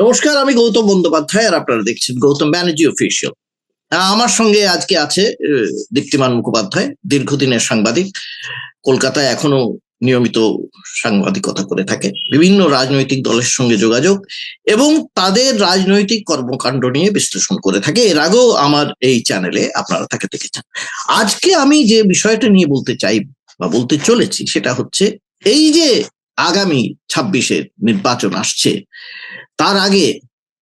নমস্কার, আমি গৌতম বন্দ্যোপাধ্যায় আর আপনারা দেখছেন গৌতম ব্যানার্জি অফিসিয়াল আমার সঙ্গে আজকে আছে দীপ্তিমান মুখোপাধ্যায়, দীর্ঘদিনের সাংবাদিক, কলকাতায় এখনও নিয়মিত সাংবাদিকতা করে থাকে। বিভিন্ন রাজনৈতিক দলের সঙ্গে যোগাযোগ এবং তাদের রাজনৈতিক কর্মকাণ্ড নিয়ে বিশ্লেষণ করে থাকে। এর আগেও আমার এই চ্যানেলে আপনারা তাকে দেখেছেন। আজকে আমি যে বিষয়টা নিয়ে বলতে চাই বা বলতে চলেছি, সেটা হচ্ছে এই যে আগামী ছাব্বিশের নির্বাচন আসছে তার আগে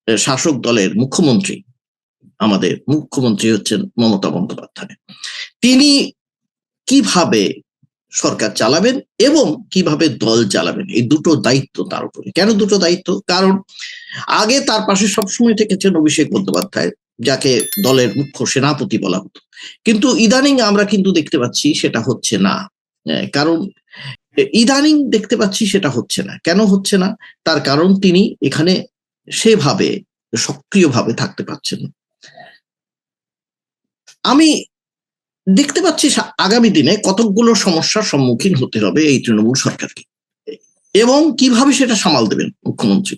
শাসক দলের মুখ্যমন্ত্রী, আমাদের মুখ্যমন্ত্রী হচ্ছেন মমতা বন্দ্যোপাধ্যায়। তিনি কীভাবে সরকার চালাবেন এবং কীভাবে দল চালাবেন, এই দুটো দায়িত্ব তার উপরে। কেন দুটো দায়িত্ব? কারণ আগে তার পাশে সবসময় থেকেছেন অভিষেক বন্দ্যোপাধ্যায়, যাকে দলের মুখ্য সেনাপতি বলা হতো। কিন্তু ইদানিং আমরা কিন্তু দেখতে পাচ্ছি সেটা হচ্ছে না। কারণ ইদানিং দেখতে পাচ্ছি সেটা হচ্ছে না। কেন হচ্ছে না? তার কারণ তিনি এখানে সেভাবে, সক্রিয়ভাবে থাকতে পারছেন। আমি দেখতে পাচ্ছি আগামী দিনে কতকগুলো সমস্যার সম্মুখীন হতে হবে এই তৃণমূল সরকারকে। এবং কীভাবে সেটা সামাল দেবেন মুখ্যমন্ত্রী?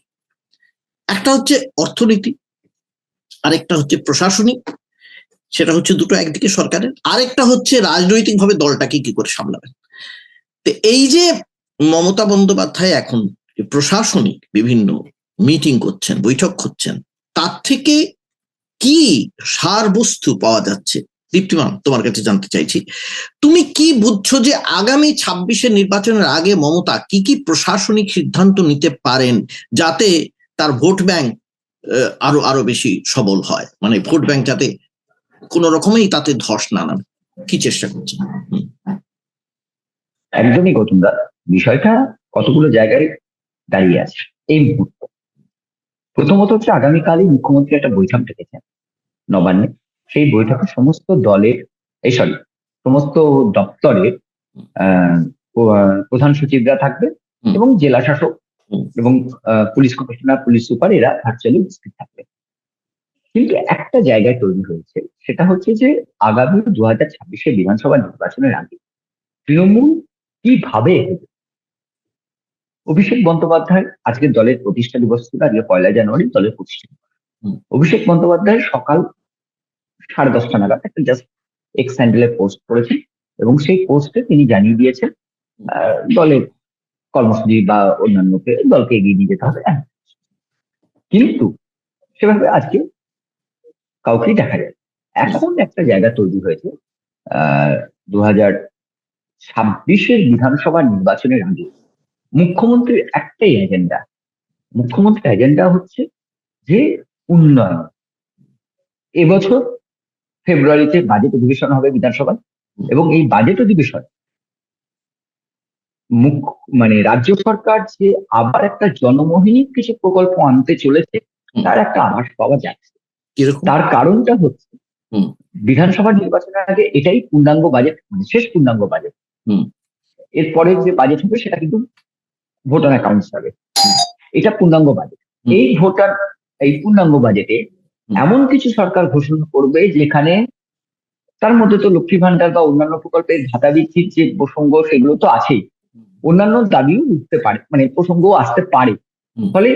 একটা হচ্ছে অর্থনীতি, আরেকটা হচ্ছে প্রশাসনিক, সেটা হচ্ছে দুটো একদিকে সরকারের, আরেকটা হচ্ছে রাজনৈতিকভাবে দলটাকে কি করে সামলাবেন? তো এই যে মমতা বন্দ্যোপাধ্যায় এখন প্রশাসনিক বিভিন্ন মিটিং করছেন বৈঠক করছেন তার থেকে কি সার বস্তু পাওয়া যাচ্ছে? দীপ্তিমান তোমার কাছে জানতে চাইছি। তুমি কি বুঝছ যে আগামী ছাব্বিশের নির্বাচনের আগে মমতা কি কি প্রশাসনিক সিদ্ধান্ত নিতে পারেন যাতে তার ভোট ব্যাংক আরও আরও বেশি সবল হয়? মানে ভোট ব্যাংক যাতে কোন রকমেই তাতে ধস না নামে। কি চেষ্টা করছেন? হুম, একদমই গৌতম দা বিষয়টা কতগুলো জায়গায় দাঁড়িয়ে আছে? এই মুহূর্তে। প্রথমত হচ্ছে আগামীকালই মুখ্যমন্ত্রী একটা বৈঠক ডেকেছেন নবান্নে। সেই বৈঠকে সমস্ত দলের এই সরি সমস্ত দপ্তরের প্রধান সচিবরা থাকবে এবং জেলা শাসক এবং পুলিশ কমিশনার পুলিশ সুপার এরা ভার্চুয়ালি উপস্থিত থাকবে। কিন্তু একটা জায়গায় তৈরি হয়েছে সেটা হচ্ছে যে আগামী দু হাজার ছাব্বিশে বিধানসভা নির্বাচনের আগে তৃণমূল কীভাবে? অভিষেক বন্দ্যোপাধ্যায় আজকে দলের প্রতিষ্ঠা দিবস ছিল আজকে পয়লা জানুয়ারি দলের প্রতিষ্ঠা অভিষেক বন্দ্যোপাধ্যায় সকাল সাড়ে দশটা নাগাদ একটা জাস্ট এক্স হ্যান্ডেলে পোস্ট করেছেন এবং সেই পোস্টে তিনি জানিয়ে দিয়েছেন আহ, দলের কর্মসূচি বা অন্যান্যকে দলকে এগিয়ে নিয়ে যেতে হবে। কিন্তু সেভাবে আজকে কাউকেই দেখা যায়। এখন একটা জায়গা তৈরি হয়েছে আহ দু হাজার ছাব্বিশের বিধানসভা নির্বাচনের আগে মুখ্যমন্ত্রীর একটাই এজেন্ডা মুখ্যমন্ত্রীর এজেন্ডা হচ্ছে যে উন্নয়ন। এবছর ফেব্রুয়ারিতে বাজেট অধিবেশন হবে বিধানসভায় এবং এই বাজেট অধিবেশন মুখ মানে রাজ্য সরকার যে আবার একটা জনমোহিনী কিছু প্রকল্প আনতে চলেছে তার একটা আভাস পাওয়া যাচ্ছে। তার কারণটা হচ্ছে। বিধানসভা নির্বাচনের আগে এটাই পূর্ণাঙ্গ বাজেট মানে শেষ পূর্ণাঙ্গ বাজেট। এরপরে যে বাজেট হবে সেটা কিন্তু ভোটার অ্যাকাউন্ট হবে। এটা পূর্ণাঙ্গ বাজেট এই ভোটার এই পূর্ণাঙ্গ বাজেটে এমন কিছু সরকার ঘোষণা করবে যেখানে তার মধ্যে তো লক্ষ্মী ভান্ডার বা অন্যান্য প্রকল্পের ভাতা বৃদ্ধির যে প্রসঙ্গ সেগুলো তো আছেই। অন্যান্য দাবিও উঠতে পারে মানে প্রসঙ্গও আসতে পারে। ফলে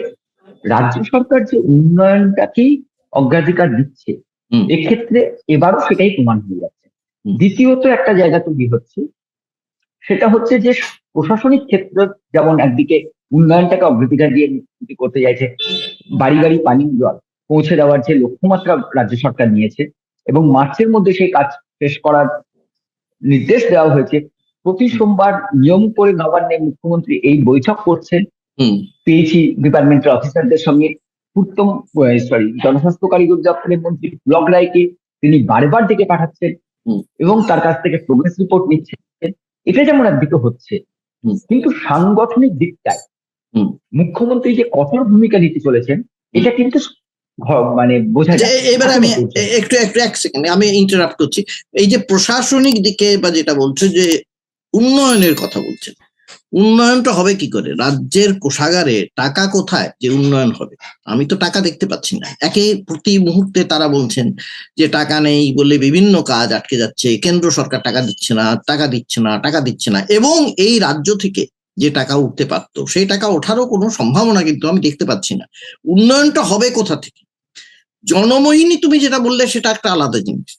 রাজ্য সরকার যে উন্নয়নটাকেই অগ্রাধিকার দিচ্ছে এক্ষেত্রে এবারও সেটাই প্রমাণ হয়ে যাচ্ছে। দ্বিতীয়ত একটা জায়গা তৈরি হচ্ছে সেটা হচ্ছে যে প্রশাসনিক ক্ষেত্র যেমন একদিকে উন্নয়নটাকে অগ্রাধিকার দিয়ে করতে চাইছে বাড়ি বাড়ি পানীয় জল পৌঁছে দেওয়ার যে লক্ষ্যমাত্রা রাজ্য সরকার নিয়েছে এবং মার্চের মধ্যে সেই কাজ শেষ করার নির্দেশ দেওয়া হয়েছে প্রতি সোমবার নিয়ম করে নবান্নে মুখ্যমন্ত্রী এই বৈঠক করছেন। পেয়েছি ডিপার্টমেন্টের অফিসারদের সঙ্গে উত্তম সরি জনস্বাস্থ্য কারিগর দপ্তরের মন্ত্রী ব্লক রায়কে তিনি বারে বার ডেকে পাঠাচ্ছেন এবং তার কাছ থেকে প্রোগ্রেস রিপোর্ট নিচ্ছেন। এটা যেমন একদিকে হচ্ছে। কিন্তু সাংগঠনিক দিকটায় হুম। মুখ্যমন্ত্রী যে কঠোর ভূমিকা নিতে চলেছেন এটা কিন্তু মানে বোঝা যায় এবার আমি একটু একটু এক সেকেন্ড আমি ইন্টারাপ্ট করছি এই যে প্রশাসনিক দিকে বা যেটা বলছে যে উন্নয়নের কথা বলছেন উন্নয়নটা হবে কি করে? রাজ্যের কোষাগারে টাকা কোথায় যে উন্নয়ন হবে? আমি তো টাকা দেখতে পাচ্ছি না। একে প্রতি মুহূর্তে তারা বলছেন যে টাকা নেই বলে বিভিন্ন কাজ আটকে যাচ্ছে, কেন্দ্র সরকার টাকা দিচ্ছে না, টাকা দিচ্ছে না, টাকা দিচ্ছে না এবং এই রাজ্য থেকে যে টাকা উঠতে পারতো, সেই টাকা ওঠারও কোনো সম্ভাবনা কিন্তু আমি দেখতে পাচ্ছি না। উন্নয়নটা হবে কোথা থেকে? জনমোহিনী তুমি যেটা বললে সেটা একটা আলাদা জিনিস।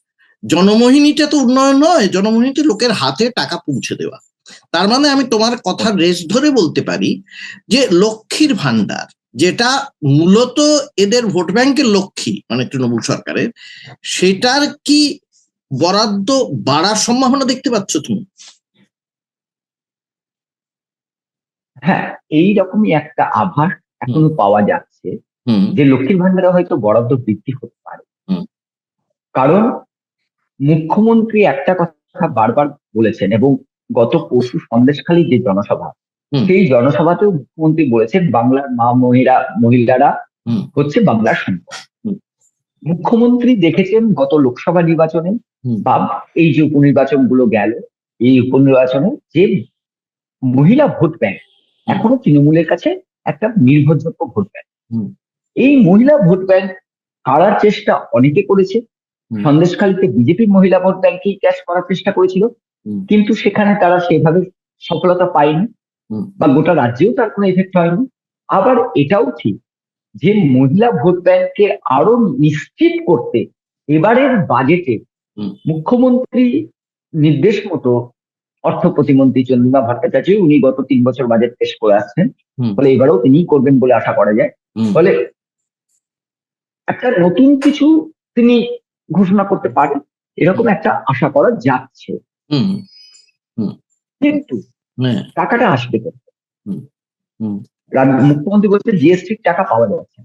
জনমোহিনীটা তো উন্নয়ন নয় জনমোহিনীতে লোকের হাতে টাকা পৌঁছে দেওয়া। তার মানে আমি তোমার কথা রেস ধরে বলতে পারি যে লক্ষ্মীর ভান্ডার যেটা মূলত এদের ভোট ব্যাংকের লক্ষ্মী মানে তৃণমূল সরকারের সেটার কি বরাদ্দ বাড়ার সম্ভাবনা দেখতে পাচ্ছ তুমি? হ্যাঁ এই রকমই একটা আভাস এখনও পাওয়া যাচ্ছে হুম। যে লক্ষ্মীর ভান্ডারে হয়তো বরাদ্দ বৃদ্ধি হতে পারে। কারণ মুখ্যমন্ত্রী একটা কথা বারবার বলেছেন এবং গত পরশু সন্দেশখালী যে জনসভা। সেই জনসভাতেও মুখ্যমন্ত্রী বলেছেন বাংলার মা মহিলা মহিলারা হচ্ছে বাংলার সম্পদ। মুখ্যমন্ত্রী দেখেছেন গত লোকসভা নির্বাচনে বা এই যে উপনির্বাচনগুলো গেল এই উপনির্বাচনে যে মহিলা ভোট ব্যাংক এখনও তৃণমূলের কাছে একটা নির্ভরযোগ্য ভোট ব্যাংক। এই মহিলা ভোট ব্যাংক কাড়ার চেষ্টা অনেকে করেছে। সন্দেশখালীতে বিজেপির মহিলা ভোট ব্যাংকেই ক্যাশ করার চেষ্টা করেছিল। কিন্তু সেখানে তারা সেভাবে সফলতা পায়নি বা গোটা রাজ্যেও তার কোনো এফেক্ট হয়নি। আবার এটাও ঠিক যে মহিলা ভোট ব্যাংককে আরও নিশ্চিত করতে এবারের বাজেটে মুখ্যমন্ত্রী নির্দেশ মতো অর্থ প্রতিমন্ত্রী চন্দ্রিমা ভট্টাচার্য উনি গত তিন বছর বাজেট পেশ করে আসছেন। ফলে এবারেও তিনি করবেন বলে আশা করা যায়। ফলে একটা নতুন কিছু তিনি ঘোষণা করতে পারেন। এরকম একটা আশা করা যাচ্ছে। কিন্তু হ্যাঁ টাকাটা আসবে হুম। হুম। মুখ্যমন্ত্রী বলছে জিএসটির টাকা পাওয়া যাচ্ছে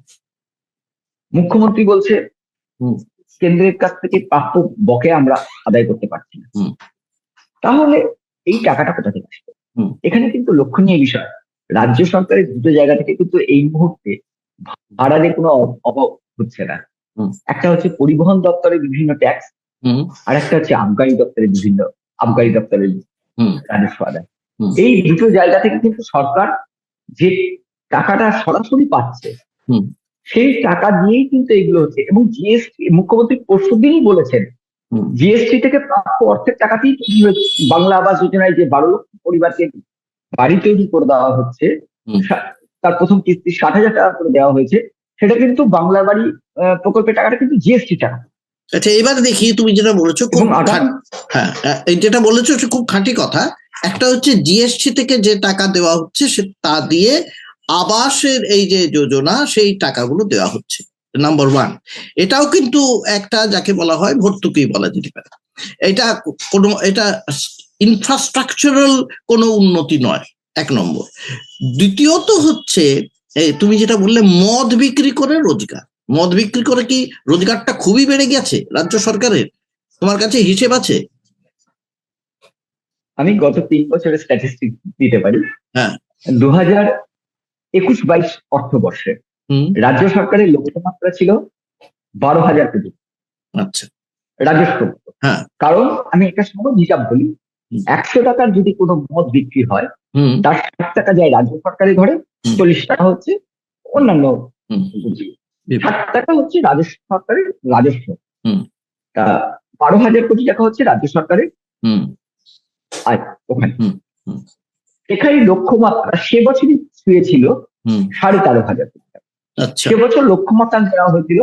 মুখ্যমন্ত্রী বলছে হুম। কেন্দ্রের কাছ থেকে প্রাপ্য বকে আমরা আদায় করতে পারছি না হুম। তাহলে এই টাকাটা কোথা থেকে আসবে হুম। এখানে কিন্তু লক্ষণীয় বিষয় রাজ্য সরকারের দুটো জায়গা থেকে কিন্তু এই মুহূর্তে ভাড়ারে কোনো অভাব হচ্ছে না। একটা হচ্ছে পরিবহন দপ্তরের বিভিন্ন ট্যাক্স হুম আর একটা হচ্ছে আবগারি দপ্তরের বিভিন্ন আবগারি দপ্তরের রাজস্ব আদায়। এই দুটো জায়গা থেকে কিন্তু সরকার যে টাকাটা সরাসরি পাচ্ছে হুম। সেই টাকা দিয়েই কিন্তু এগুলো হচ্ছে। এবং জিএসটি মুখ্যমন্ত্রী পরশু দিনই বলেছেন। জিএসটি থেকে প্রাপ্য অর্থের টাকাতেই কিন্তু বাংলা আবাস যোজনায় যে বারো লক্ষ পরিবারকে বাড়ি তৈরি করে দেওয়া হচ্ছে তার প্রথম কিস্তি ষাট হাজার টাকা করে দেওয়া হয়েছে। সেটা কিন্তু বাংলা বাড়ি প্রকল্পের টাকাটা কিন্তু জিএসটি টাকা। আচ্ছা এবার দেখি তুমি যেটা বলেছ হ্যাঁ যেটা বলেছ সে খুব খাঁটি কথা। একটা হচ্ছে জিএসটি থেকে যে টাকা দেওয়া হচ্ছে সে তা দিয়ে আবাসের এই যে যোজনা সেই টাকাগুলো দেওয়া হচ্ছে। নাম্বার ওয়ান এটাও কিন্তু একটা যাকে বলা হয় ভর্তুকি বলা যেতে পারে। এটা কোনো এটা ইনফ্রাস্ট্রাকচারাল কোনো উন্নতি নয়। এক নম্বর। দ্বিতীয়ত হচ্ছে তুমি যেটা বললে মদ বিক্রি করে রোজগার। মদ বিক্রি করে কি রোজগারটা খুবই বেড়ে গেছে রাজ্য সরকারের? তোমার কাছে হিসেব আছে? আমি গত তিন বছরের স্ট্যাটিস্টিক দিতে পারি। হ্যাঁ। দু হাজার একুশ বাইশ অর্থবর্ষে রাজ্য সরকারের লক্ষ্যমাত্রা ছিল বারো হাজার কোটি। আচ্ছা। রাজস্ব। হ্যাঁ। কারণ আমি একটা সহজ হিসাব বলি একশো টাকার যদি কোনো মদ বিক্রি হয় তার ষাট টাকা যায় রাজ্য সরকারের ঘরে চল্লিশ টাকা হচ্ছে অন্যান্য। ষাট টাকা হচ্ছে রাজস্ব সরকারের রাজস্ব। হুম। তা বারো হাজার কোটি টাকা হচ্ছে রাজ্য সরকারের আয় ওখানে। এখানে লক্ষ্যমাত্রা সে বছরই শুয়েছিল সাড়ে তেরো হাজার কোটি টাকা। আচ্ছা। সে বছর লক্ষ্যমাত্রা দেওয়া হয়েছিল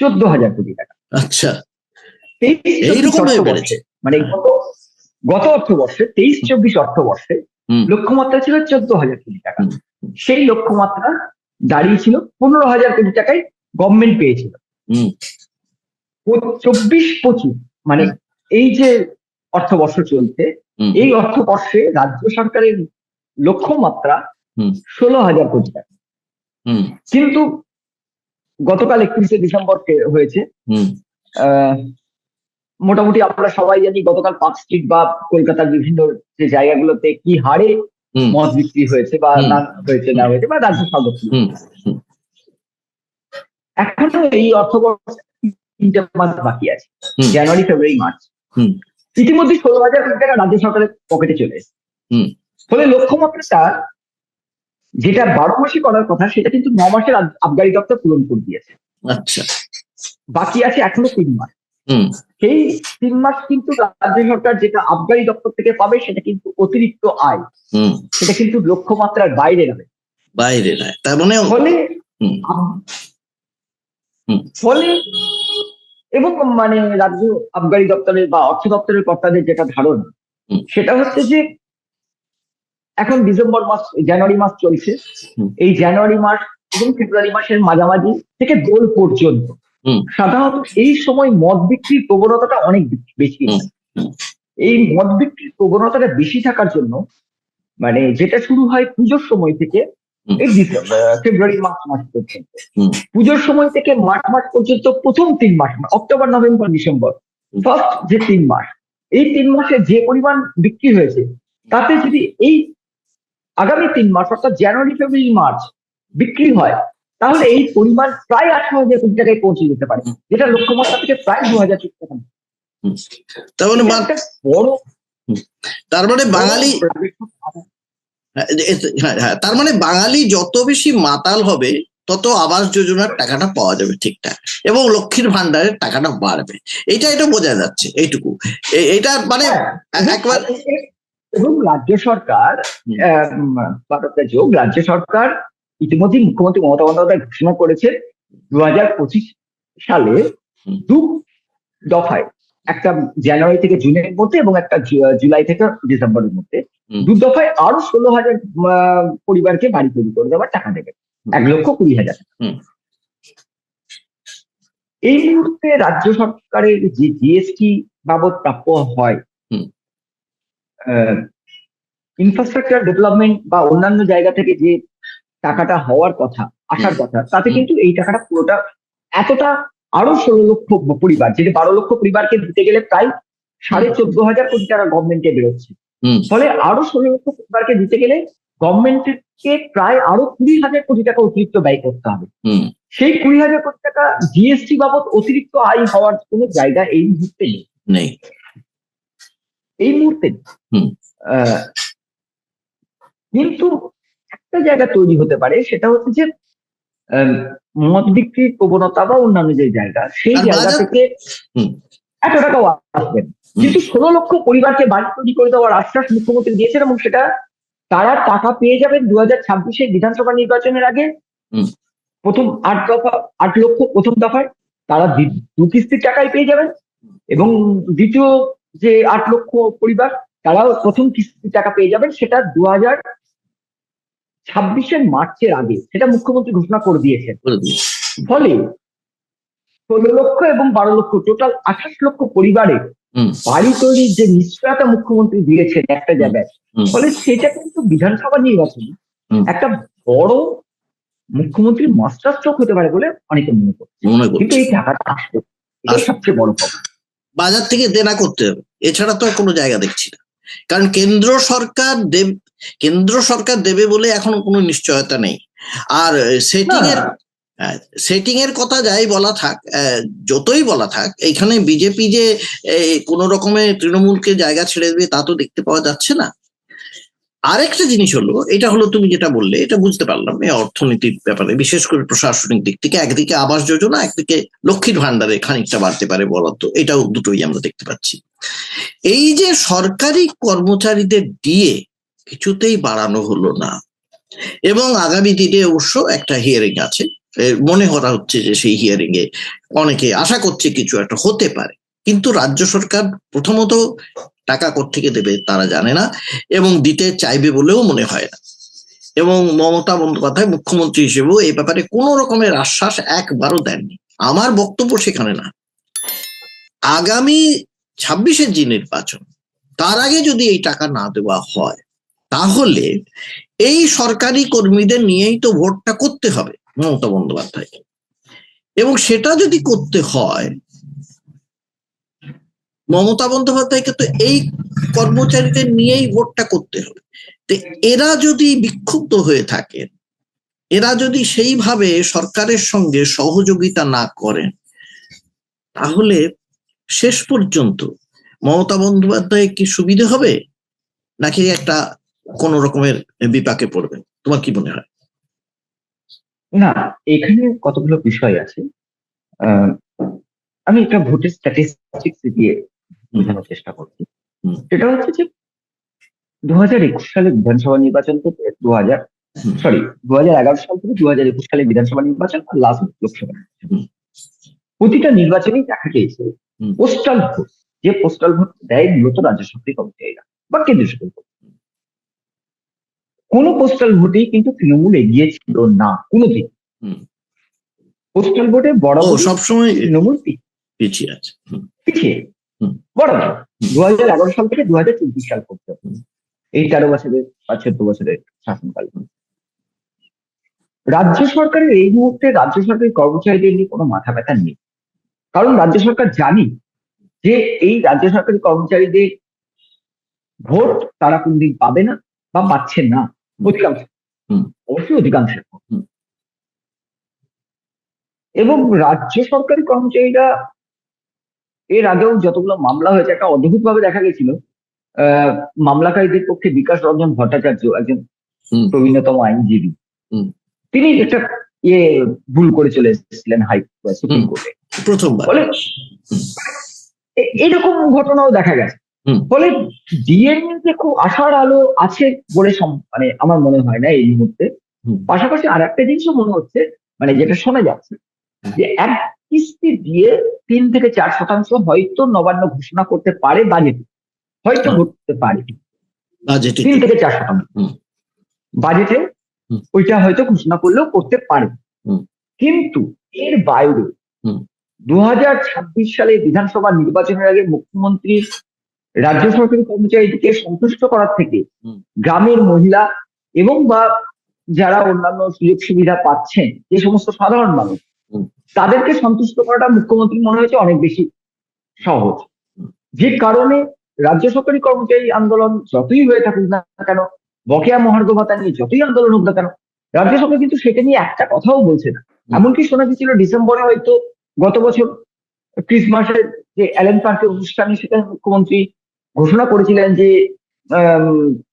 চোদ্দ হাজার কোটি টাকা। আচ্ছা। মানে গত গত অর্থবর্ষে তেইশ চব্বিশ অর্থবর্ষে। লক্ষ্যমাত্রা ছিল চোদ্দ হাজার কোটি টাকা। সেই লক্ষ্যমাত্রা দাঁড়িয়েছিল পনেরো হাজার কোটি টাকায় গভর্নমেন্ট পেয়েছিল। হুম। চব্বিশ পঁচিশ মানে এই যে অর্থবর্ষ চলছে। এই অর্থবর্ষে রাজ্য সরকারের লক্ষ্যমাত্রা। ষোলো হাজার কোটি টাকা। কিন্তু গতকাল একত্রিশে ডিসেম্বর হয়েছে। মোটামুটি আমরা সবাই জানি গতকাল পার্ক স্ট্রিট বা কলকাতার বিভিন্ন যে জায়গাগুলোতে কি হারে মদ বিক্রি হয়েছে বা না হয়েছে না হয়েছে বা রাজ্য হুম। এখনও এই অর্থবর্ষ তিনটে মাস বাকি আছে। জানুয়ারি ফেব্রুয়ারি মার্চ হুম। ইতিমধ্যে ষোলো হাজার কোটি টাকা রাজ্য সরকারের পকেটে চলে এসেছে। হুম। ফলে লক্ষ্যমাত্রাটা যেটা বারো মাসে করার কথা সেটা কিন্তু ন মাসের আবগারি দপ্তর পূরণ করে দিয়েছে। আচ্ছা। বাকি আছে এখনও তিন মাস। হুম। সেই তিন মাস কিন্তু রাজ্য সরকার যেটা আবগারি দপ্তর থেকে পাবে সেটা কিন্তু অতিরিক্ত আয়। হুম। সেটা কিন্তু লক্ষ্যমাত্রার বাইরে যাবে বাইরে নয়। তার মানে ফলে। ফলে এবং মানে রাজ্য আবগারি দপ্তরের বা অর্থ দপ্তরের কর্তাদের যেটা ধারণা সেটা হচ্ছে যে এখন ডিসেম্বর মাস জানুয়ারি মাস চলছে। এই জানুয়ারি মাস এবং ফেব্রুয়ারি মাসের মাঝামাঝি থেকে দোল পর্যন্ত সাধারণত এই সময় মদ বিক্রির প্রবণতাটা অনেক বেশি। এই মদ বিক্রির প্রবণতাটা বেশি থাকার জন্য মানে যেটা শুরু হয় পুজোর সময় থেকে। এই ফেব্রুয়ারি মার্চ মাস পর্যন্ত। পুজোর সময় থেকে মার্চ মাস পর্যন্ত প্রথম তিন মাস মানে অক্টোবর নভেম্বর ডিসেম্বর ফার্স্ট যে তিন মাস এই তিন মাসে যে পরিমাণ বিক্রি হয়েছে তাতে যদি এই আগামী তিন মাস অর্থাৎ জানুয়ারি ফেব্রুয়ারি মার্চ বিক্রি হয় তাহলে এই পরিমাণ প্রায় আঠারো হাজার কোটি টাকায় পৌঁছে যেতে পারে। যেটা লক্ষ্যমাত্রা থেকে প্রায় দু হাজার কোটি টাকা। তার মানে বা- একটা বড় তার মানে বাঙালি তার মানে বাঙালি যত বেশি মাতাল হবে তত আবাস যোজনার টাকাটা পাওয়া যাবে ঠিকঠাক এবং লক্ষ্মীর ভান্ডারের টাকাটা বাড়বে এটা এটা বোঝা যাচ্ছে এইটুকু এটা মানে হ্যাঁ, একবার এবং রাজ্য সরকার। যোগ রাজ্য সরকার ইতিমধ্যে মুখ্যমন্ত্রী মমতা বন্দ্যোপাধ্যায় ঘোষণা করেছে দু হাজার পঁচিশ সালে। দু দফায় একটা জানুয়ারি থেকে জুনের মধ্যে এবং একটা জুলাই থেকে ডিসেম্বরের মধ্যে। দু দফায় আরও ষোলো হাজার পরিবারকে বাড়ি তৈরি করে দেওয়ার টাকা দেবে। এক লক্ষ কুড়ি হাজার হুম। এই মুহূর্তে রাজ্য সরকারের যে জিএসটি বাবদ প্রাপ্য হয় হুম। ইনফ্রাস্ট্রাকচার ডেভেলপমেন্ট বা অন্যান্য জায়গা থেকে যে টাকাটা হওয়ার কথা আসার কথা তাতে কিন্তু এই টাকাটা পুরোটা এতটা আরও ষোলো লক্ষ পরিবার যেটা বারো লক্ষ পরিবারকে দিতে গেলে প্রায় সাড়ে চোদ্দ হাজার কোটি টাকা গভর্নমেন্টে বেরোচ্ছে। ফলে আরও ষোলো লক্ষ পরিবারকে দিতে গেলে গভর্নমেন্টকে প্রায় আরও কুড়ি হাজার কোটি টাকা অতিরিক্ত ব্যয় করতে হবে। সেই কুড়ি হাজার কোটি টাকা জিএসটি বাবদ অতিরিক্ত আয় হওয়ার কোনো জায়গা এই মুহূর্তে নেই। নেই। এই মুহূর্তে আহ, কিন্তু একটা জায়গা তৈরি হতে পারে সেটা হচ্ছে যে আহ, মদ বিক্রির প্রবণতা বা অন্যান্য যে জায়গা সেই জায়গা থেকে। এত টাকাও আসবে না। কিন্তু ষোলো লক্ষ পরিবারকে বাড়ি তৈরি করে দেওয়ার আশ্বাস মুখ্যমন্ত্রী দিয়েছেন এবং সেটা তারা টাকা পেয়ে যাবেন দু হাজার ছাব্বিশে বিধানসভা নির্বাচনের আগে হুম। প্রথম আট দফা আট লক্ষ প্রথম দফায় তারা দু কিস্তির টাকায় পেয়ে যাবেন এবং দ্বিতীয় যে আট লক্ষ পরিবার তারাও প্রথম কিস্তির টাকা পেয়ে যাবেন সেটা দু হাজার ছাব্বিশের মার্চের আগে সেটা মুখ্যমন্ত্রী ঘোষণা করে দিয়েছেন। ফলে ষোলো লক্ষ এবং বারো লক্ষ টোটাল আঠাশ লক্ষ পরিবারে বাড়ি তৈরির যে নিশ্চয়তা মুখ্যমন্ত্রী দিয়েছেন একটা জায়গায় ফলে সেটা কিন্তু বিধানসভা নির্বাচনে। একটা বড় মুখ্যমন্ত্রীর মাস্টার স্ট্রোক হতে পারে বলে অনেকে মনে করছে। কিন্তু এই টাকাটা আসবে। আসবে। সবচেয়ে বড় কথা বাজার থেকে দেনা করতে হবে। এছাড়া তো কোনো জায়গা দেখছি না। কারণ কেন্দ্র সরকার দেব কেন্দ্র সরকার দেবে বলে এখনও কোনো নিশ্চয়তা নেই। আর সেটিং এর সেটিং এর কথা যাই বলা থাক যতই বলা থাক এখানে বিজেপি যে কোনো রকমের তৃণমূলকে জায়গা ছেড়ে দেবে তা তো দেখতে পাওয়া যাচ্ছে না। আরেকটা জিনিস হলো এটা হলো তুমি যেটা বললে এটা বুঝতে পারলাম এই অর্থনীতির ব্যাপারে বিশেষ করে প্রশাসনিক দিক থেকে। একদিকে আবাস যোজনা একদিকে লক্ষ্মীর ভান্ডারে খানিকটা বাড়তে পারে বরাদ্দ এটাও দুটোই আমরা দেখতে পাচ্ছি। এই যে সরকারি কর্মচারীদের দিয়ে কিছুতেই বাড়ানো হলো না। এবং আগামী দিনে অবশ্য একটা হিয়ারিং আছে। মনে করা হচ্ছে যে সেই হিয়ারিং এ অনেকে আশা করছে কিছু একটা হতে পারে। কিন্তু রাজ্য সরকার প্রথমত টাকা থেকে দেবে তারা জানে না এবং দিতে চাইবে বলেও মনে হয় না। এবং মমতা বন্দ্যোপাধ্যায় মুখ্যমন্ত্রী হিসেবেও এই ব্যাপারে কোনো রকমের আশ্বাস একবারও দেননি। আমার বক্তব্য সেখানে না। আগামী ছাব্বিশের যে নির্বাচন, তার আগে যদি এই টাকা না দেওয়া হয় তাহলে এই সরকারি কর্মীদের নিয়েই তো ভোটটা করতে হবে মমতা বন্দ্যোপাধ্যায় এবং সেটা যদি করতে হয়, মমতা বন্দ্যোপাধ্যায়কে তো এই কর্মচারীদের নিয়েই ভোটটা করতে হবে। তো এরা যদি বিক্ষুব্ধ হয়ে থাকে, এরা যদি সেইভাবে সরকারের সঙ্গে সহযোগিতা না করেন তাহলে শেষ পর্যন্ত মমতা বন্দ্যোপাধ্যায় কি সুবিধে হবে? নাকি একটা কোন রকমের বিপাকে পড়বে। তোমার কি মনে হয়? না এখানে কতগুলো বিষয় আছে। আমি একটা ভোটের স্ট্যাটিস্টিক্স দিয়ে বোঝানোর চেষ্টা করছি। সেটা হচ্ছে যে দু হাজার একুশ সালে বিধানসভা নির্বাচন থেকে দু হাজার সরি দু হাজার এগারো সাল থেকে দু হাজার একুশ সালে বিধানসভা নির্বাচন আর লাস্ট লোকসভা প্রতিটা নির্বাচনেই দেখা গিয়েছে পোস্টাল ভোট যে পোস্টাল ভোট দেয় মূলত রাজ্য সরকারি কর্মচারীরা বা কেন্দ্রীয় সরকারি। কোনো পোস্টাল ভোটেই কিন্তু তৃণমূল এগিয়ে ছিল না কোনোদিন। হুম। পোস্টাল ভোটে বড় সবসময় তৃণমূল পিছিয়ে আছে। পিছিয়ে। বরাবর। দু হাজার এগারো সাল থেকে দু হাজার চব্বিশ সাল পর্যন্ত। এই তেরো বছরের বা চোদ্দ বছরের শাসনকাল। রাজ্য সরকারের এই মুহূর্তে রাজ্য সরকারের কর্মচারীদের নিয়ে কোনো মাথা ব্যথা নেই। কারণ রাজ্য সরকার জানি যে এই রাজ্য সরকারি কর্মচারীদের ভোট তারা কোনদিন পাবে না বা পাচ্ছে না। অধিকাংশ। অবশ্যই অধিকাংশ। এবং রাজ্য সরকারি কর্মচারীরা এর আগেও যতগুলো মামলা হয়েছে একটা অদ্ভুত ভাবে দেখা গেছিল। আহ, মামলাকারীদের পক্ষে বিকাশ রঞ্জন ভট্টাচার্য একজন। প্রবীণতম আইনজীবী। হুম। তিনি একটা ইয়ে ভুল করে চলে এসেছিলেন হাই সুপ্রিম কোর্টে। প্রথমবার। ফলে এরকম ঘটনাও দেখা গেছে। ফলে ডিএনএ খুব আশার আলো আছে বলে মানে আমার মনে হয় না এই মুহূর্তে। পাশাপাশি আর একটা জিনিসও মনে হচ্ছে মানে যেটা শোনা যাচ্ছে যে এক কিস্তি দিয়ে তিন থেকে চার শতাংশ হয়তো নবান্ন ঘোষণা করতে পারে বাজেট হয়তো। করতে পারে। বাজেটে তিন থেকে চার শতাংশ। বাজেটে ওইটা হয়তো ঘোষণা করলেও করতে পারে। কিন্তু এর বাইরে হুম। দু হাজার ছাব্বিশ সালে বিধানসভা নির্বাচনের আগে মুখ্যমন্ত্রী রাজ্য সরকারি কর্মচারীদেরকে সন্তুষ্ট করার থেকে গ্রামের মহিলা এবং বা যারা অন্যান্য সুযোগ সুবিধা পাচ্ছেন যে সমস্ত সাধারণ মানুষ তাদেরকে সন্তুষ্ট করাটা মুখ্যমন্ত্রী মনে হয়েছে অনেক বেশি সহজ। যে কারণে রাজ্য সরকারি কর্মচারী আন্দোলন যতই হয়ে থাকুক না কেন বকেয়া মহার্ঘ ভাতা নিয়ে যতই আন্দোলন হোক না কেন রাজ্য সরকার কিন্তু সেটা নিয়ে একটা কথাও বলছে না। এমনকি শোনা গেছিল ডিসেম্বরে হয়তো গত বছর ক্রিসমাসের যে অ্যালেন পার্কের অনুষ্ঠানে সেখানে মুখ্যমন্ত্রী ঘোষণা করেছিলেন যে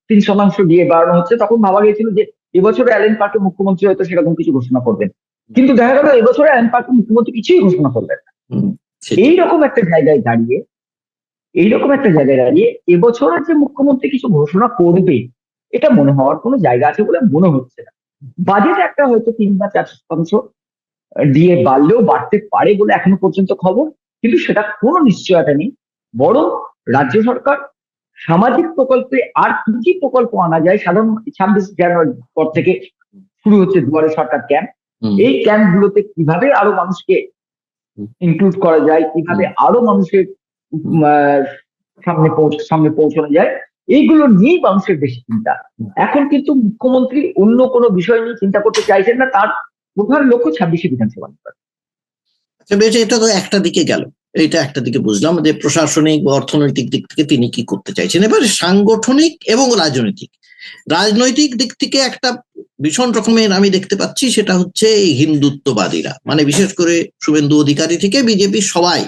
তিন শতাংশ দিয়ে বাড়ানো হচ্ছে তখন ভাবা গিয়েছিল যে এবছরে অ্যালেন পার্কের মুখ্যমন্ত্রী হয়তো সেরকম কিছু ঘোষণা করবেন। কিন্তু দেখা গেল এবছরে অ্যালেন পার্কের মুখ্যমন্ত্রী কিছুই ঘোষণা করলেন না। এইরকম একটা জায়গায় দাঁড়িয়ে এইরকম একটা জায়গায় দাঁড়িয়ে এবছরের যে মুখ্যমন্ত্রী কিছু ঘোষণা করবে এটা মনে হওয়ার কোনো জায়গা আছে বলে মনে হচ্ছে না। বাজেট একটা হয়তো তিন বা চার শতাংশ দিয়ে বাড়লেও বাড়তে পারে বলে এখনও পর্যন্ত খবর কিন্তু সেটা কোনো নিশ্চয়তা নেই। বরং রাজ্য সরকার সামাজিক প্রকল্পে আর কি কি প্রকল্প আনা যায়? সাধারণ ছাব্বিশ জানুয়ারির পর থেকে শুরু হচ্ছে দুয়ারে সরকার ক্যাম্প এই ক্যাম্প গুলোতে কীভাবে আরও মানুষকে ইনক্লুড করা যায়? কীভাবে আরও মানুষের সামনে পৌঁছ সামনে পৌঁছানো যায়? এইগুলো নিয়েই মানুষের বেশি চিন্তা। এখন কিন্তু মুখ্যমন্ত্রী অন্য কোনো বিষয় নিয়ে চিন্তা করতে চাইছেন না। তার প্রধান লক্ষ্য ছাব্বিশে বিধানসভা নির্বাচন। আচ্ছা, এটা তো একটা দিকে গেল। এটা একটা দিকে বুঝলাম যে প্রশাসনিক বা অর্থনৈতিক দিক থেকে তিনি কি করতে চাইছেন। এবারে সাংগঠনিক এবং রাজনৈতিক। রাজনৈতিক দিক থেকে একটা ভীষণ রকমের আমি দেখতে পাচ্ছি সেটা হচ্ছে এই হিন্দুত্ববাদীরা। মানে বিশেষ করে শুভেন্দু অধিকারী থেকে বিজেপি সবাই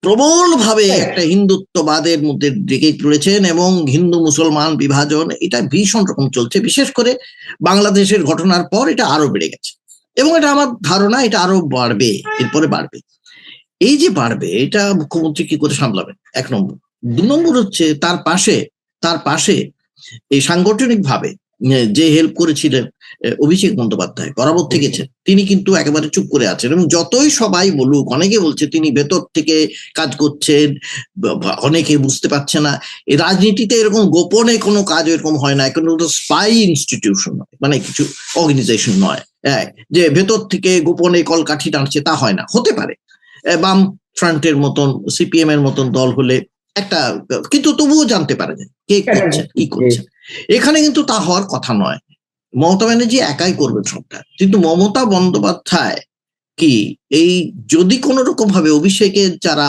প্রবল ভাবে একটা হিন্দুত্ববাদের মধ্যে দিকে তুলেছেন এবং হিন্দু মুসলমান বিভাজন এটা ভীষণ রকম চলছে। বিশেষ করে বাংলাদেশের ঘটনার পর এটা আরও বেড়ে গেছে। এবং এটা আমার ধারণা, এটা আরও বাড়বে, এরপরে বাড়বে। এই যে বাড়বে, এটা মুখ্যমন্ত্রী কি করে সামলাবেন? এক নম্বর। দু নম্বর হচ্ছে, তার পাশে তার পাশে এই সাংগঠনিক ভাবে যে হেল্প করেছিলেন অভিষেক বন্দ্যোপাধ্যায়, বরাবর থেকেছেন, তিনি কিন্তু একেবারে চুপ করে আছেন এবং যতই সবাই বলুক, অনেকে বলছে তিনি ভেতর থেকে কাজ করছেন অনেকে বুঝতে পারছে না। রাজনীতিতে এরকম গোপনে কোনো কাজ এরকম হয় না কোনো স্পাই ইনস্টিটিউশন নয় মানে কিছু অর্গানাইজেশন নয়। যে ভেতর থেকে গোপনে কলকাঠি টানছে তা হয় না হতে পারে। বাম ফ্রন্টের মতন সিপিএম এর মতন দল হলে একটা কিন্তু তবুও জানতে পারা যায় কে করছে কি করছে। এখানে কিন্তু তা হওয়ার কথা নয়। মমতা ব্যানার্জি একাই করবেন সবটা কিন্তু মমতা বন্দ্যোপাধ্যায় কি এই যদি কোন রকম ভাবে অভিষেকের যারা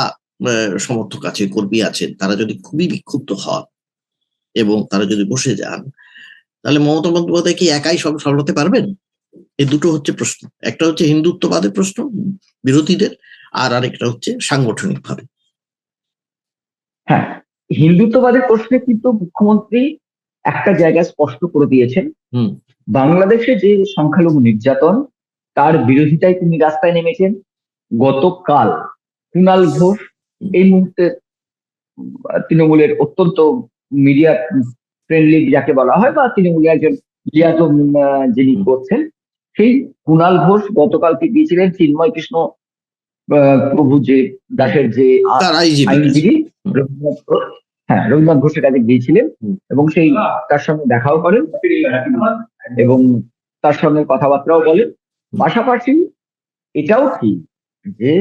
সমর্থক আছে কর্মী আছেন তারা যদি খুবই বিক্ষুব্ধ হন এবং তারা যদি বসে যান তাহলে মমতা বন্দ্যোপাধ্যায় কি একাই সব সামলাতে পারবেন? এই দুটো হচ্ছে প্রশ্ন। একটা হচ্ছে হিন্দুত্ববাদের প্রশ্ন বিরোধীদের আর আরেকটা হচ্ছে সাংগঠনিক ভাবে হ্যাঁ হিন্দুত্ববাদের প্রশ্নে কিন্তু মুখ্যমন্ত্রী একটা জায়গা স্পষ্ট করে দিয়েছেন। বাংলাদেশে যে সংখ্যালঘু নির্যাতন তার বিরোধিতায় তিনি রাস্তায় নেমেছেন। গতকাল কুণাল ঘোষ এই মুহূর্তে তৃণমূলের অত্যন্ত মিডিয়া ফ্রেন্ডলি যাকে বলা হয় বা তৃণমূলের একজন লিয়াত যিনি করছেন সেই কুণাল ঘোষ গতকালকে গিয়েছিলেন চিন্ময় কৃষ্ণ প্রভু যে দাসের যে আইনজীবী। রবীন্দ্রনাথ হ্যাঁ রবীন্দ্রনাথ ঘোষের কাছে গিয়েছিলেন এবং সেই তার সঙ্গে দেখাও করেন এবং তার সঙ্গে কথাবার্তাও বলেন। পাশাপাশি এটাও ঠিক যে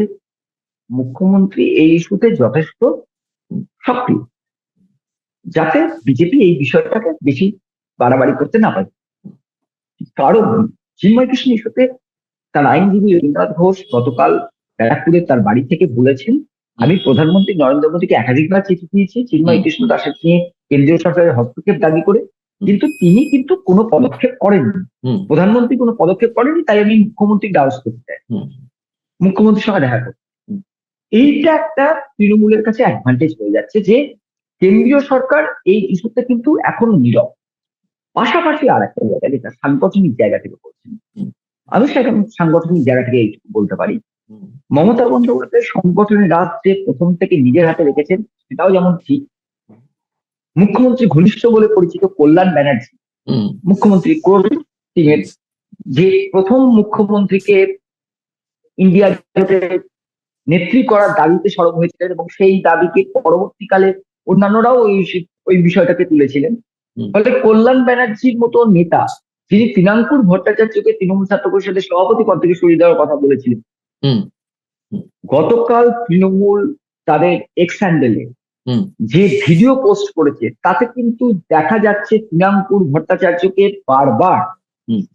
মুখ্যমন্ত্রী এই ইস্যুতে যথেষ্ট সক্রিয় যাতে বিজেপি এই বিষয়টাকে বেশি বাড়াবাড়ি করতে না পারে? কারণ চিন্ময় কৃষ্ণ ইস্যুতে তার আইনজীবী রবীন্দ্রনাথ ঘোষ গতকাল ব্যারাকপুরে তার বাড়ি থেকে বলেছেন আমি প্রধানমন্ত্রী নরেন্দ্র মোদীকে একাধিকবার চিঠি দিয়েছি চিন্ময় কৃষ্ণ দাসের নিয়ে কেন্দ্রীয় সরকারের হস্তক্ষেপ দাবি করে। কিন্তু তিনি কিন্তু কোনো পদক্ষেপ করেননি। প্রধানমন্ত্রী কোনো পদক্ষেপ করেনি তাই আমি মুখ্যমন্ত্রীর ডাউস করতে চাই। মুখ্যমন্ত্রীর সঙ্গে দেখা করতে। এইটা একটা তৃণমূলের কাছে অ্যাডভান্টেজ হয়ে যাচ্ছে যে কেন্দ্রীয় সরকার এই ইস্যুতে কিন্তু এখন নীরব। পাশাপাশি আর একটা জায়গা যেটা সাংগঠনিক জায়গা থেকে বলছেন। আমি সেটা সাংগঠনিক জায়গা থেকে এইটুকু বলতে পারি। মমতা বন্দ্যোপাধ্যায় সংগঠনের রাজ যে প্রথম থেকে নিজের হাতে রেখেছেন সেটাও যেমন ঠিক। মুখ্যমন্ত্রী ঘনিষ্ঠ বলে পরিচিত কল্যাণ ব্যানার্জি মুখ্যমন্ত্রী কোর টিমের যে প্রথম মুখ্যমন্ত্রীকে ইন্ডিয়া নেত্রী করার দাবিতে সরব হয়েছিলেন এবং সেই দাবিকে পরবর্তীকালে অন্যান্যরাও ওই ওই বিষয়টাকে তুলেছিলেন। ফলে কল্যাণ ব্যানার্জির মতো নেতা যিনি তৃণাঙ্কুর ভট্টাচার্যকে তৃণমূল ছাত্র পরিষদের সভাপতি পদ থেকে সরিয়ে দেওয়ার কথা বলেছিলেন। হুম। গতকাল তৃণমূল তাদের এক্স হ্যান্ডেলে যে ভিডিও পোস্ট করেছে তাতে কিন্তু দেখা যাচ্ছে তৃণাঙ্কুর ভট্টাচার্যকে বারবার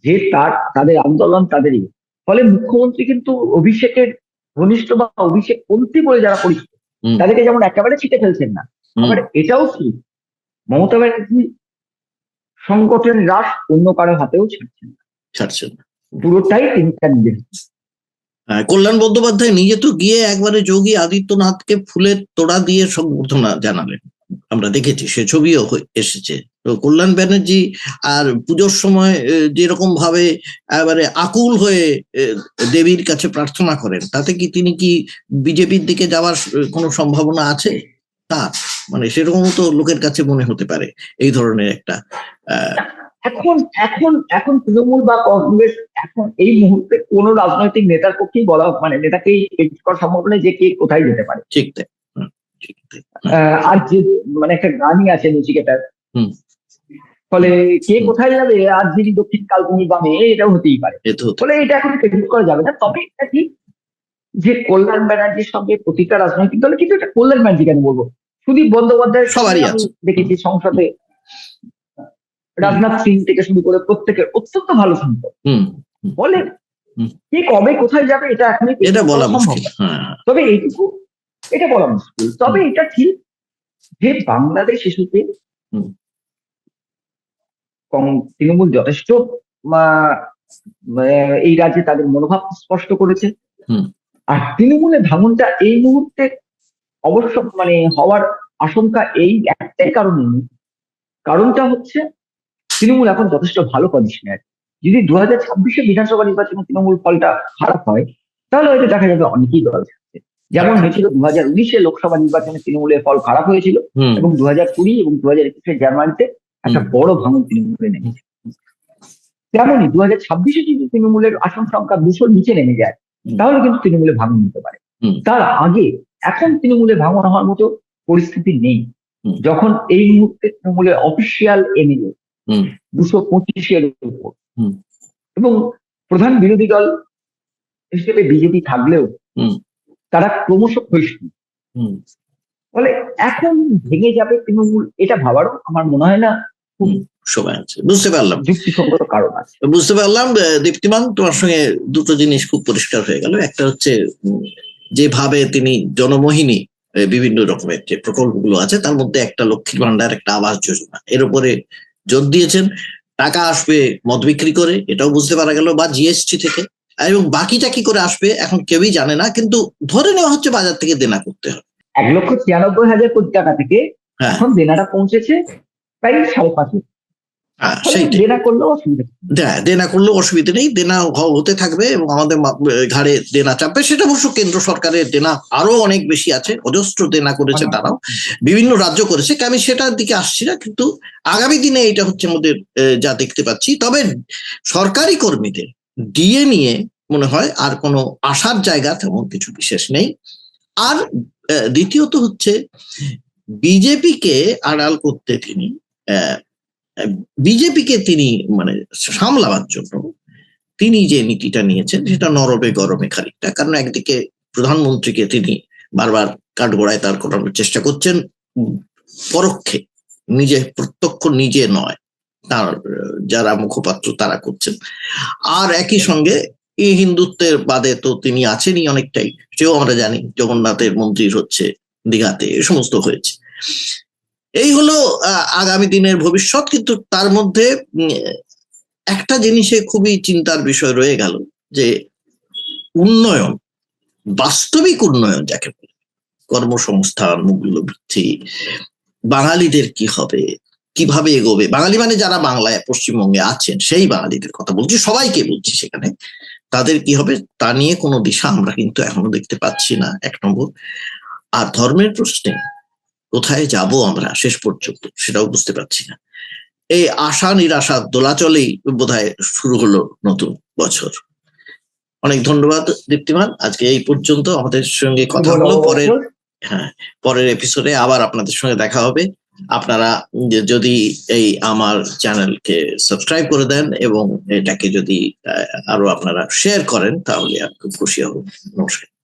যে তার তাদের আন্দোলন তাদের ইয়ে। ফলে মুখ্যমন্ত্রী কিন্তু অভিষেকের ঘনিষ্ঠ বা অভিষেক পন্থী বলে যারা পরিচিত তাদেরকে যেমন একেবারে ছিটে ফেলছেন না। আবার এটাও ঠিক মমতা ব্যানার্জি সংগঠন রাস অন্য কারও হাতেও ছাড়ছেন না। ছাড়ছেন না। পুরোটাই তিনি তার নিজের হ্যাঁ, কল্যাণ বন্দ্যোপাধ্যায় নিজে তো গিয়ে একবারে যোগী আদিত্যনাথকে ফুলের তোড়া দিয়ে সংবর্ধনা জানালেন। আমরা দেখেছি সে ছবিও এসেছে। তো কল্যাণ ব্যানার্জি আর পুজোর সময় যেরকম ভাবে এবারে আকুল হয়ে দেবীর কাছে প্রার্থনা করেন তাতে কি তিনি কি বিজেপির দিকে যাওয়ার কোনো সম্ভাবনা আছে? তা মানে সেরকম তো লোকের কাছে মনে হতে পারে এই ধরনের একটা এখন এখন এখন তৃণমূল বা কংগ্রেস এখন এই মুহূর্তে কোন রাজনৈতিক নেতার পক্ষেই বলা মানে নেতাকেই করা সম্ভব নয় যে কে কোথায় যেতে পারে। ঠিক তাই। আর যে মানে একটা গানই আছে নচিকেটার হুম। ফলে কে কোথায় যাবে? আর যিনি দক্ষিণ কালকুনি বামে এটাও হতেই পারে। ফলে এটা এখন করা যাবে না। তবে এটা ঠিক যে কল্যাণ ব্যানার্জির সঙ্গে প্রতিটা রাজনৈতিক দলে কিন্তু এটা কল্যাণ ব্যানার্জি কেন বলব? সুদীপ বন্দ্যোপাধ্যায় সবারই দেখেছি সংসদে। রাজনাথ সিং থেকে শুরু করে প্রত্যেকের অত্যন্ত ভালো সম্পর্ক। হুম। বলে। কে কবে কোথায় যাবে এটা এখনই এটা বলা মুশকিল। হ্যাঁ। তবে এইটুকু এটা বলা মুশকিল। তবে এটা ঠিক যে বাংলাদেশ হুম। তৃণমূল যথেষ্ট এই রাজ্যে তাদের মনোভাব স্পষ্ট করেছে। হুম। আর তৃণমূলের ভাঙনটা এই মুহূর্তে অবশ্য মানে হওয়ার আশঙ্কা এই একটাই কারণে নেই। কারণটা হচ্ছে তৃণমূল এখন যথেষ্ট ভালো পজিশনে আছে। যদি দু হাজার ছাব্বিশে বিধানসভা নির্বাচনে তৃণমূল ফলটা খারাপ হয় তাহলে হয়তো দেখা যাবে অনেকেই দল ছাড়ছে। যেমন হয়েছিল দু হাজার উনিশে লোকসভা নির্বাচনে তৃণমূলের ফল খারাপ হয়েছিল এবং দু হাজার কুড়ি এবং দু হাজার একুশের জানুয়ারিতে একটা বড় ভাঙন তৃণমূলে নেমেছে। তেমনই দু হাজার ছাব্বিশে যদি তৃণমূলের আসন সংখ্যা দুশোর নিচে নেমে যায়। তাহলে কিন্তু তৃণমূলে ভাঙন হতে পারে। তার আগে এখন তৃণমূলে ভাঙন হওয়ার মতো পরিস্থিতি নেই। যখন এই মুহূর্তে তৃণমূলের অফিসিয়াল এমএলএ হুম। দুশো পঁচিশের উপর। এবং প্রধান বিরোধী দল হিসেবে বিজেপি থাকলেও। তারা ক্রমশ ক্ষয়িষ্ণু। ফলে এখন ভেঙে যাবে তৃণমূল এটা ভাবারও আমার মনে হয় না সময় আছে। বুঝতে পারলাম। কারণ আছে। বুঝতে পারলাম দীপ্তিমান তোমার সঙ্গে দুটো জিনিস খুব পরিষ্কার হয়ে গেল। একটা হচ্ছে যেভাবে তিনি জনমোহিনী বিভিন্ন রকমের যে প্রকল্পগুলো আছে তার মধ্যে একটা লক্ষ্মীর ভান্ডার একটা আবাস যোজনা। এর উপরে জোর দিয়েছেন। টাকা আসবে মদ বিক্রি করে এটাও বুঝতে পারা গেল বা জিএসটি থেকে। এবং বাকিটা কি করে আসবে এখন কেউই জানে না কিন্তু ধরে নেওয়া হচ্ছে বাজার থেকে দেনা করতে হবে। এক লক্ষ ছিয়ানব্বই হাজার কোটি টাকা থেকে হ্যাঁ। এখন দেনাটা পৌঁছেছে প্রায় সাড়ে পাঁচ লক্ষ। হ্যাঁ, সেইটাই দেনা করলেও অসুবিধা হ্যাঁ দেনা করলেও অসুবিধা নেই দেনা হতে থাকবে এবং আমাদের ঘাড়ে দেনা চাপবে। সেটা অবশ্য কেন্দ্র সরকারের দেনা আরও অনেক বেশি আছে অজস্র দেনা করেছে তারাও বিভিন্ন রাজ্য করেছে। আমি সেটার দিকে আসছি না কিন্তু আগামী দিনে এটা হচ্ছে আমাদের যা দেখতে পাচ্ছি। তবে সরকারি কর্মীদের ডিএ নিয়ে মনে হয় আর কোনো আশার জায়গা তেমন কিছু বিশেষ নেই। আর দ্বিতীয়ত হচ্ছে বিজেপিকে আড়াল করতে তিনি বিজেপিকে তিনি মানে সামলাবার জন্য তিনি যে নীতিটা নিয়েছেন, সেটা নরমে গরমে খানিকটা। কারণ একদিকে প্রধানমন্ত্রীকে তিনি বারবার কাঠগোড়ায় তার করানোর চেষ্টা করছেন, পরোক্ষে, নিজে, প্রত্যক্ষ নিজে নয়, তার, যারা মুখপাত্র তারা করছেন। আর একই সঙ্গে এই হিন্দুত্বের বাদে তো তিনি আছেনই অনেকটাই, সেও আমরা জানি, জগন্নাথের মন্দির হচ্ছে দীঘাতে, এ সমস্ত হয়েছে। এই হলো আগামী দিনের ভবিষ্যৎ, কিন্তু তার মধ্যে একটা জিনিসে খুবই চিন্তার বিষয় রয়ে গেল, যে উন্নয়ন, বাস্তবিক উন্নয়ন যাকে বলে, কর্মসংস্থান মূল্য বৃদ্ধি বাঙালিদের কি হবে, কীভাবে এগোবে? বাঙালি মানে যারা বাংলায়, পশ্চিমবঙ্গে আছেন, সেই বাঙালিদের কথা বলছি, সবাইকে বলছি সেখানে, তাদের কি হবে, তা নিয়ে কোনো দিশা আমরা কিন্তু এখনও দেখতে পাচ্ছি না, এক নম্বর। আর ধর্মের প্রশ্নে কোথায় যাব আমরা শেষ পর্যন্ত সেটাও বুঝতে পারছি না। এই আশা নিরাশা দোলাচলেই বোধহয় শুরু হলো নতুন বছর। অনেক ধন্যবাদ দীপ্তিমান আজকে এই পর্যন্ত আমাদের সঙ্গে কথা হলো। পরের হ্যাঁ পরের এপিসোডে আবার আপনাদের সঙ্গে দেখা হবে। আপনারা যদি এই আমার চ্যানেলকে সাবস্ক্রাইব করে দেন এবং এটাকে যদি আরও আপনারা শেয়ার করেন তাহলে আমি খুব খুশি হব। নমস্কার।